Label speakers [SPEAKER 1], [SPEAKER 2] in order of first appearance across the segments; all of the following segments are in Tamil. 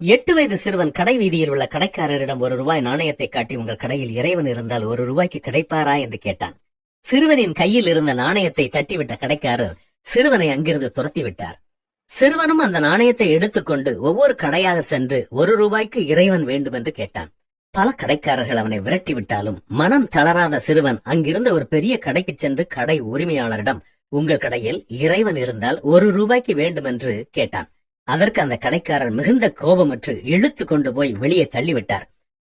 [SPEAKER 1] எட்டு வயது சிறுவன் கடை வீதியில் உள்ள கடைக்காரரிடம் ஒரு ரூபாய் நாணயத்தை காட்டி உங்கள் கடையில் இறைவன் இருந்தால் ஒரு ரூபாய்க்கு கிடைப்பாரா என்று கேட்டான். சிறுவனின் கையில் இருந்த நாணயத்தை தட்டிவிட்ட கடைக்காரர் சிறுவனை அங்கிருந்து துரத்தி விட்டார் சிறுவனும் அந்த நாணயத்தை எடுத்துக்கொண்டு ஒவ்வொரு கடையாக சென்று ஒரு ரூபாய்க்கு இறைவன் வேண்டும் என்று கேட்டான். பல கடைக்காரர்கள் அவனை விரட்டி விட்டாலும் மனம் தளராத சிறுவன் அங்கிருந்த ஒரு பெரிய கடைக்கு சென்று கடை உரிமையாளரிடம் உங்கள் கடையில் இறைவன் இருந்தால் ஒரு ரூபாய்க்கு வேண்டும் என்று கேட்டான். அதற்கு அந்த கடைக்காரர் மிகுந்த கோபமற்று இழுத்து கொண்டு போய் வெளியே தள்ளிவிட்டார்.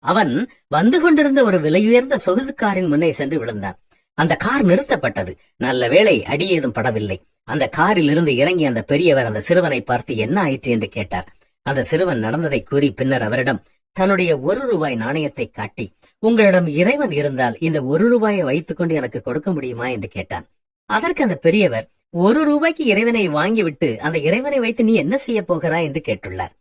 [SPEAKER 1] அவன் வந்து கொண்டிருந்த ஒரு விலையுயர்ந்த சொகுசு காரின் முன்னே சென்று விழுந்தான். அந்த கார் நிறுத்தப்பட்டது. நல்ல வேளை அடி ஏதும் படவில்லை. அந்த காரில் இருந்து இறங்கி அந்த பெரியவர் அந்த சிறுவனை பார்த்து என்ன ஆயிற்று என்று கேட்டார். அந்த சிறுவன் நடந்ததை கூறி பின்னர் அவரிடம் தன்னுடைய ஒரு ரூபாய் நாணயத்தை காட்டி உங்களிடம் இறைவன் இருந்தால் இந்த ஒரு ரூபாயை வைத்துக்கொண்டு எனக்கு கொடுக்க முடியுமா? என்று கேட்டான். அதற்கு அந்த பெரியவர் ஒரு ரூபாய்க்கு இறைவனை வாங்கிவிட்டு அந்த இறைவனை வைத்து நீ என்ன செய்ய போகிறாய் என்று கேட்டுள்ளார்.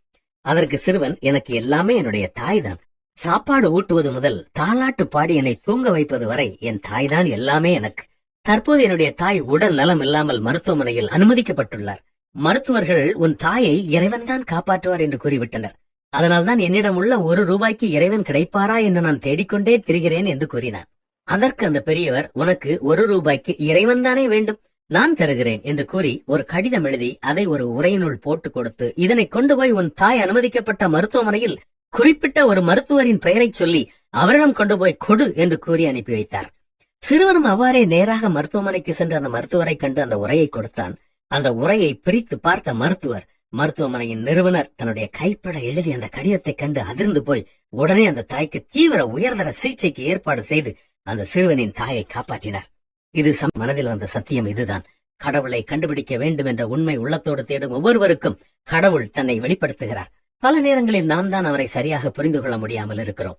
[SPEAKER 1] அதற்கு சிறுவன் எனக்கு எல்லாமே என்னுடைய தாய்தான். சாப்பாடு ஊட்டுவது முதல் தாலாட்டு பாடி என்னை தூங்க வைப்பது வரை என் தாய்தான் எல்லாமே எனக்கு. தற்போது என்னுடைய தாய் உடல் நலம் இல்லாமல் மருத்துவமனையில் அனுமதிக்கப்பட்டுள்ளார். மருத்துவர்கள் உன் தாயை இறைவன்தான் காப்பாற்றுவார் என்று கூறிவிட்டனர். அதனால்தான் என்னிடம் உள்ள ஒரு ரூபாய்க்கு இறைவன் கிடைப்பாரா என்று நான் தேடிக்கொண்டே திரிகிறேன் என்று கூறினார். அதற்கு அந்த பெரியவர் உனக்கு ஒரு ரூபாய்க்கு இறைவன் தானே வேண்டும். நான் தருகிறேன் என்று கூறி ஒரு கடிதம் எழுதி அதை ஒரு உரையினுள் போட்டு கொடுத்து இதனை கொண்டு போய் உன் தாய் அனுமதிக்கப்பட்ட மருத்துவமனையில் குறிப்பிட்ட ஒரு மருத்துவரின் பெயரை சொல்லி அவரிடம் கொண்டு போய் கொடு என்று கூறி அனுப்பி வைத்தார். சிறுவனும் அவ்வாறே நேராக மருத்துவமனைக்கு சென்று அந்த மருத்துவரை கண்டு அந்த உரையை கொடுத்தான். அந்த உரையை பிரித்து பார்த்த மருத்துவர் மருத்துவமனையின் நிறுவனர் தன்னுடைய கைப்பட எழுதி அந்த கடிதத்தை கண்டு அதிர்ந்து போய் உடனே அந்த தாய்க்கு தீவிர உயர்தர சிகிச்சைக்கு ஏற்பாடு செய்து அந்த சிறுவனின் தாயை காப்பாற்றினார். இது சம் மனதில் வந்த சத்தியம் இதுதான். கடவுளை கண்டுபிடிக்க வேண்டும் என்ற உண்மை உள்ளத்தோடு தேடும் ஒவ்வொருவருக்கும் கடவுள் தன்னை வெளிப்படுத்துகிறார். பல நேரங்களில் நாம் தான் அவரை சரியாக புரிந்து கொள்ள முடியாமல் இருக்கிறோம்.